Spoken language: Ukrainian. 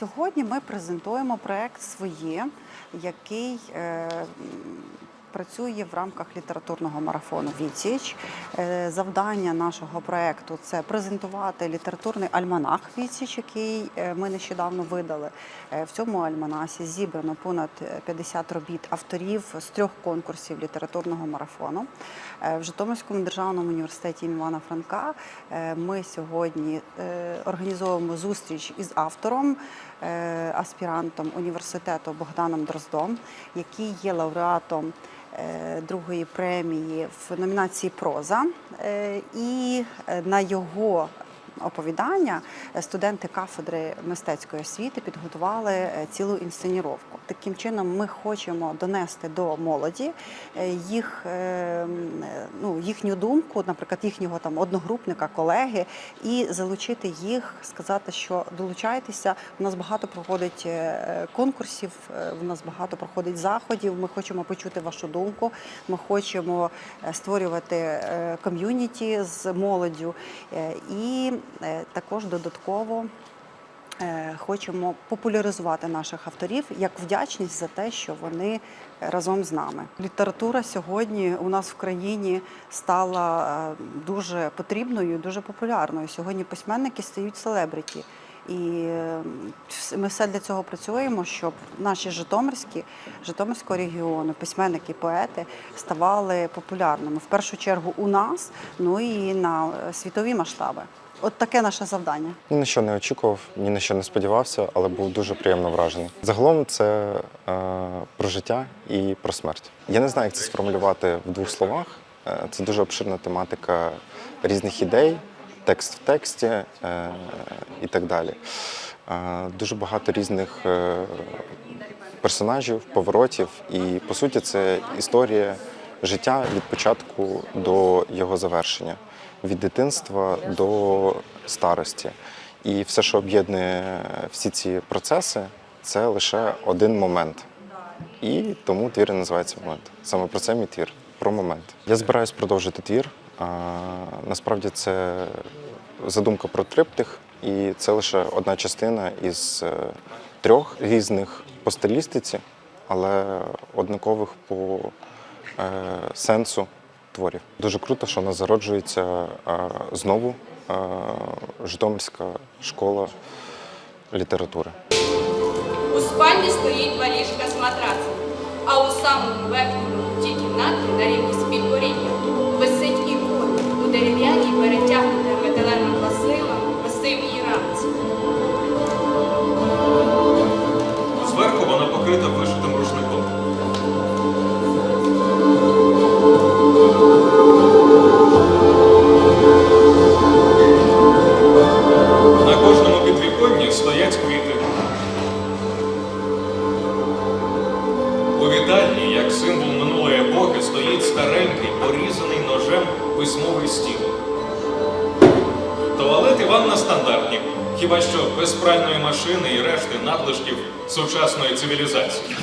Сьогодні ми презентуємо проект своє, який е, працює в рамках літературного марафону Відсіч. Е, Завдання нашого проекту це презентувати літературний альманах Відсіч, який е, ми нещодавно видали. Е, В цьому альманасі зібрано понад 50 робіт авторів з трьох конкурсів літературного марафону. В Житомирському державному університеті Івана Франка ми сьогодні організовуємо зустріч із автором, аспірантом університету Богданом Дроздом, який є лауреатом другої премії в номінації Проза. Е, І е, на його оповідання е, студенти кафедри мистецької освіти підготували е, цілу інсценіровку. Таким чином, ми хочемо донести до молоді е, їх, ну, їхню думку, наприклад, їхнього там одногрупника, колеги, і залучити їх, сказати, що долучайтеся. У нас багато проходить конкурсів, у нас багато проходить заходів. Ми хочемо почути вашу думку. Ми хочемо створювати ком'юніті з молоддю і також додатково. е, Хочемо популяризувати наших авторів як вдячність за те, що вони разом з нами. Література сьогодні у нас в країні стала е, дуже потрібною, дуже популярною. Сьогодні письменники стають селебриті. І е, ми все для цього працюємо, щоб наші житомирські, житомирського регіону, письменники, поети ставали популярними в першу чергу у нас, ну і на е, світові масштаби. От таке наше завдання. Ні на що не очікував, ні на що не сподівався, але був дуже приємно вражений. Загалом це е, про життя і про смерть. Я не знаю, як це сформулювати в двох словах. Е, це дуже обширна тематика різних ідей, текст в тексті е, і так далі. Е, дуже багато різних е, персонажів, поворотів, і по суті, це історія життя від початку до його завершення, від дитинства до старості. І все, що об'єднує всі ці процеси, це лише один момент. І тому твір називається момент. Саме про це мій твір, про момент. Я збираюсь продовжити твір. Насправді це задумка про триптих, і це лише одна частина із е, трьох різних по стилістиці, але однакових по е, сенсу творів. Дуже круто, що нас зароджується знову е, Житомирська школа літератури. У спальні стоїть валіжка з матрацем, а у самому верхньому куті кімнати на рівні з підборіддям висить ікона. У дерев'яній перетягнута металевим пластилом її рамці. Зверху вона покрита вишитим рушником. На кожному підвіконні стоять квіти. У вітальні, як символ минулої стоїть старенький, порізаний ножем письмовий стіл. Туалет і ванна стандартні, хіба що без пральної машини і решти надлишків сучасної цивілізації.